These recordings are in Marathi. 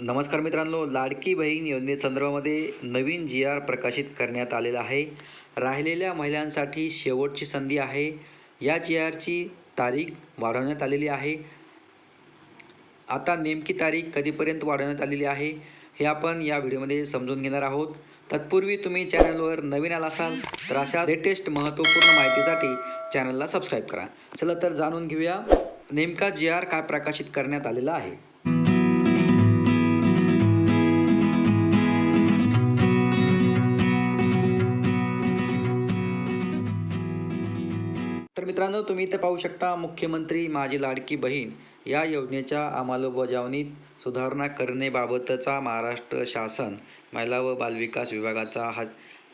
नमस्कार मित्रांनो लाडकी बहीण योजनेसंदर्भामध्ये नवीन जी आर प्रकाशित करण्यात आलेला आहे. राहिलेल्या महिलांसाठी शेवटची संधी आहे. या जी आरची तारीख वाढवण्यात आलेली आहे. आता नेमकी तारीख कधीपर्यंत वाढवण्यात आलेली आहे हे आपण या व्हिडिओमध्ये समजून घेणार आहोत. तत्पूर्वी तुम्ही चॅनलवर नवीन आला असाल तर अशा लेटेस्ट महत्त्वपूर्ण माहितीसाठी चॅनलला सबस्क्राईब करा. चला तर जाणून घेऊया नेमका जी आर काय प्रकाशित करण्यात आलेला आहे. तर मित्रांनो तुम्ही इथे पाहू शकता मुख्यमंत्री माझी लाडकी बहीण या योजनेच्या अंमलबजावणीत सुधारणा करणेबाबतचा महाराष्ट्र शासन महिला व बालविकास विभागाचा हा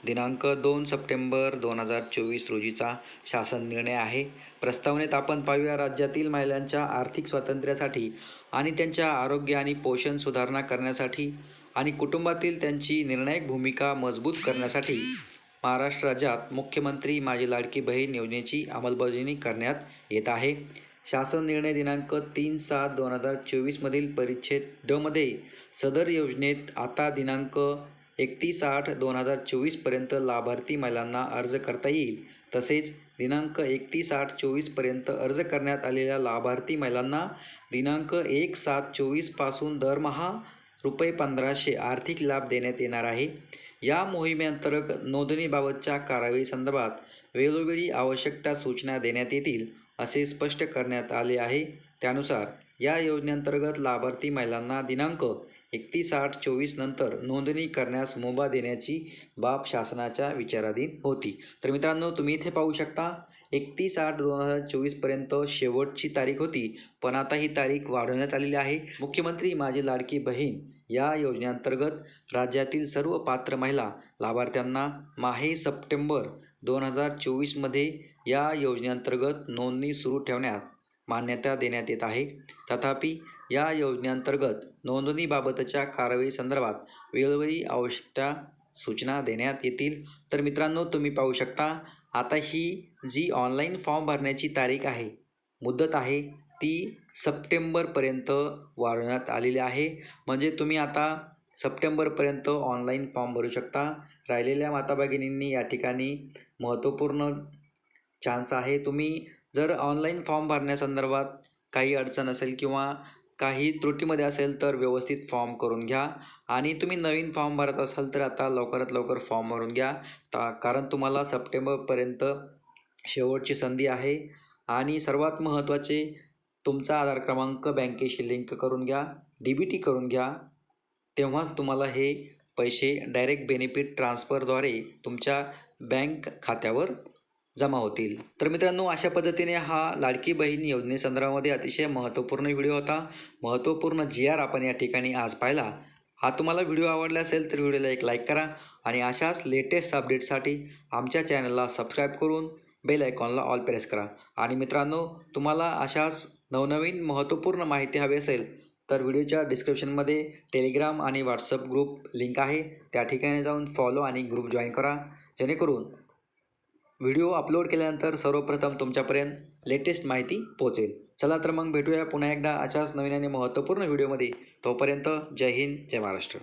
दिनांक दोन सप्टेंबर दोन हजार चोवीस रोजीचा शासन निर्णय आहे. प्रस्तावनेत आपण पाहूया राज्यातील महिलांच्या आर्थिक स्वातंत्र्यासाठी आणि त्यांच्या आरोग्य आणि पोषण सुधारणा करण्यासाठी आणि कुटुंबातील त्यांची निर्णायक भूमिका मजबूत करण्यासाठी महाराष्ट्र राज्यात मुख्यमंत्री माझी लाडकी बहीण योजनेची अंमलबजावणी करण्यात येत आहे. शासन निर्णय दिनांक तीन सात दोन हजार चोवीसमधील परिच्छेद डमध्ये सदर योजनेत आता दिनांक एकतीस आठ दोन हजार चोवीसपर्यंत लाभार्थी महिलांना अर्ज करता येईल. तसेच दिनांक एकतीस आठ चोवीसपर्यंत अर्ज करण्यात आलेल्या लाभार्थी महिलांना दिनांक एक सात चोवीसपासून दरमहा रुपये पंधराशे आर्थिक लाभ देण्यात येणार आहे. या मोहिमेअंतर्गत नोंदणीबाबतच्या कारवाईसंदर्भात वेळोवेळी आवश्यक त्या सूचना देण्यात येतील असे स्पष्ट करण्यात आले आहे. त्यानुसार या योजनेअंतर्गत लाभार्थी महिलांना दिनांक एकतीस आठ चोवीस नंतर नोंदणी करण्यास मुभा देण्याची बाब शासनाच्या विचाराधीन होती. तर मित्रांनो तुम्ही इथे पाहू शकता एकतीस आठ दोन हजार चोवीसपर्यंत शेवटची तारीख होती पण आता ही तारीख वाढवण्यात आलेली आहे. मुख्यमंत्री माझी लाडकी बहीण या योजनेअंतर्गत राज्यातील सर्व पात्र महिला लाभार्थ्यांना माहे सप्टेंबर दोन हजार चोवीसमध्ये या योजनेअंतर्गत नोंदणी सुरू ठेवण्यात मान्यता देण्यात येत आहे. तथापि या योजनेअंतर्गत नोंदणीबाबतच्या कारवाईसंदर्भात वेळोवेळी आवश्यक त्या सूचना देण्यात येतील. तर मित्रांनो तुम्ही पाहू शकता आता ही जी ऑनलाईन फॉर्म भरण्याची तारीख आहे मुदत आहे ती सप्टेंबरपर्यंत वाढवण्यात आलेली आहे. म्हणजे तुम्ही आता सप्टेंबरपर्यंत ऑनलाईन फॉर्म भरू शकता. राहिलेल्या माता भगिनींनी या ठिकाणी महत्त्वपूर्ण चान्स आहे. तुम्ही जर ऑनलाईन फॉर्म भरण्यासंदर्भात काही अडचण असेल किंवा काही त्रुटीमध्ये असेल तर व्यवस्थित फॉर्म करून घ्या. आणि तुम्ही नवीन फॉर्म भरत असाल तर आता लवकरात लवकर फॉर्म भरून घ्या. ता कारण तुम्हाला सप्टेंबरपर्यंत शेवटची संधी आहे. आणि सर्वात महत्त्वाचे तुमचा आधार क्रमांक बँकेशी लिंक करून घ्या. डी बी टी करून घ्या. तेव्हाच तुम्हाला हे पैसे डायरेक्ट बेनिफिट ट्रान्सफरद्वारे तुमच्या बँक खात्यावर जमा होतील. तर मित्रांनो अशा पद्धतीने हा लाडकी बहीण योजनेसंदर्भामध्ये अतिशय महत्त्वपूर्ण व्हिडिओ होता. महत्त्वपूर्ण जी आर आपण या ठिकाणी आज पाहिला. हा तुम्हाला व्हिडिओ आवडला असेल तर व्हिडिओला एक लाईक करा आणि अशाच लेटेस्ट अपडेटसाठी आमच्या चॅनलला सबस्क्राईब करून बेल आयकॉनला ऑल प्रेस करा. आणि मित्रांनो तुम्हाला अशाच नवनवीन महत्त्वपूर्ण माहिती हवी असेल तर व्हिडिओच्या डिस्क्रिप्शनमध्ये टेलिग्राम आणि व्हॉट्सअप ग्रुप लिंक आहे. त्या ठिकाणी जाऊन फॉलो आणि ग्रुप जॉईन करा. जेणेकरून व्हिडिओ अपलोड केल्यानंतर सर्वप्रथम तुमच्यापर्यंत लेटेस्ट माहिती पोहोचेल. चला तर मग भेटूया पुन्हा एकदा अशाच नवीन आणि महत्त्वपूर्ण व्हिडिओमध्ये. तोपर्यंत जय हिंद जय महाराष्ट्र.